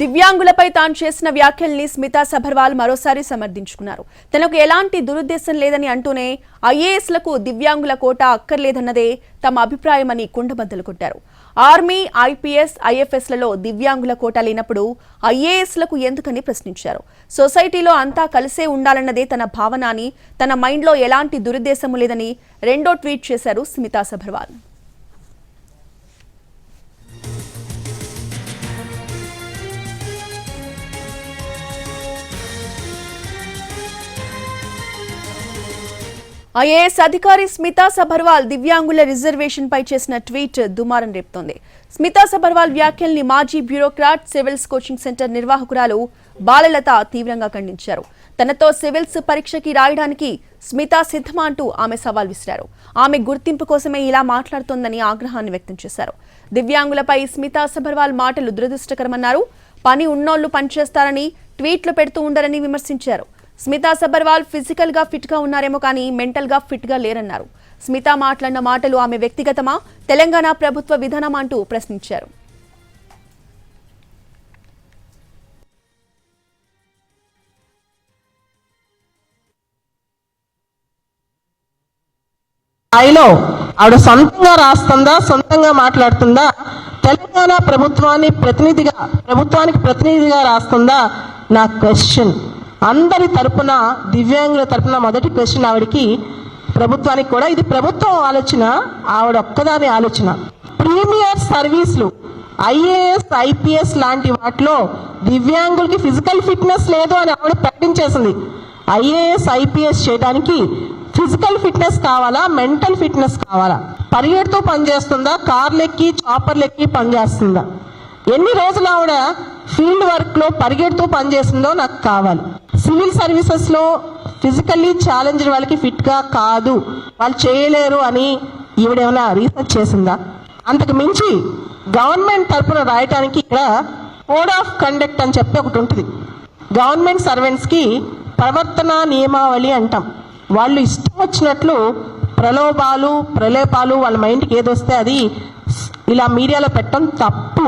దివ్యాంగులపై తాను చేసిన వ్యాఖ్యల్ని స్మితా సబర్వాల్ మరోసారి సమర్థించుకున్నారు. తనకు ఎలాంటి దురుద్దేశం లేదని అంటూనే ఐఏఎస్లకు దివ్యాంగుల కోట అక్కర్లేదన్నదే తమ అభిప్రాయమని కుండబద్దలు కొట్టారు. ఆర్మీ ఐపీఎస్ ఐఎఫ్ఎస్లలో దివ్యాంగుల కోట లేనప్పుడు ఐఏఎస్లకు ఎందుకని ప్రశ్నించారు? సొసైటీలో అంతా కలిసే ఉండాలన్నదే తన భావన అని తన మైండ్లో ఎలాంటి దురుద్దేశము లేదని రెండో ట్వీట్ చేశారు స్మితా సబర్వాల్ ఐఏఎస్ అధికారి స్మితా సబర్వాల్ దివ్యాంగుల రిజర్వేషన్ పై చేసిన ట్వీట్ దుమారం రేపుతోంది. స్మితా సబర్వాల్ వ్యాఖ్యల్ని మాజీ బ్యూరోక్రాట్ సివిల్స్ కోచింగ్ సెంటర్ నిర్వాహకురాలు బాలలత తీవ్రంగా ఖండించారు. తనతో సివిల్స్ పరీక్షకి రాయడానికి స్మితా సిద్ధమా అంటూ ఆమె సవాల్ విసిరారు. ఆమె గుర్తింపు కోసమే ఇలా మాట్లాడుతోందని ఆగ్రహాన్ని వ్యక్తం చేశారు. దివ్యాంగులపై స్మితా సబర్వాల్ మాటలు దురదృష్టకరమన్నారు. పని ఉన్నోళ్ళు పనిచేస్తారని ట్వీట్లు పెడుతూ ఉండరని విమర్శించారు. స్మితా సబర్వాల్ ఫిజికల్గా ఫిట్గా ఉన్నారేమో కానీ మెంటల్గా ఫిట్గా లేరన్నారు. స్మిత మాట్లాడిన మాటలు ఆమె వ్యక్తిగతమా? తెలంగాణ ప్రభుత్వ విధానమా అంటూ ప్రశ్నించారు. స్థాయిలో ఆవిడ సొంతంగా రాస్తుందా సొంతంగా మాట్లాడుతుందా? తెలంగాణ ప్రభుత్వాన్ని ప్రతినిధిగా ప్రభుత్వానికి ప్రతినిధిగా రాస్తుందా? నా క్వశ్చన్ అందరి తరపున దివ్యాంగుల తరపున మొదటి క్వశ్చన్ ఆవిడకి ప్రభుత్వానికి కూడా ఇది ప్రభుత్వం ఆలోచన ఆవిడ ఒక్కదాని ఆలోచన. ప్రీమియర్ సర్వీసులు ఐఏఎస్ ఐపీఎస్ లాంటి వాటిలో దివ్యాంగులకి ఫిజికల్ ఫిట్నెస్ లేదు అని ఆవిడ ప్రకటించేసింది. ఐఏఎస్ ఐపీఎస్ చేయడానికి ఫిజికల్ ఫిట్నెస్ కావాలా మెంటల్ ఫిట్నెస్ కావాలా? పరిగెడుతూ పనిచేస్తుందా? కార్లెక్కి చాపర్లెక్కి పనిచేస్తుందా? ఎన్ని రోజులు ఆవిడ ఫీల్డ్ వర్క్లో పరిగెడుతూ పనిచేస్తుందో నాకు కావాలి. సివిల్ సర్వీసెస్లో ఫిజికల్లీ ఛాలెంజ్ వాళ్ళకి ఫిట్గా కాదు. వాళ్ళు చేయలేరు అని ఈవిడేమైనా రీసెర్చ్ చేసిందా? అంతకు మించి గవర్నమెంట్ తరపున రాయటానికి ఇక్కడ కోడ్ ఆఫ్ కండక్ట్ అని చెప్పి ఒకటి ఉంటుంది. గవర్నమెంట్ సర్వెంట్స్కి ప్రవర్తన నియమావళి అంటాం. వాళ్ళు ఇష్టం వచ్చినట్లు ప్రలోభాలు ప్రలేపాలు వాళ్ళ మైండ్కి ఏదొస్తే అది ఇలా మీడియాలో పెట్టడం తప్పు.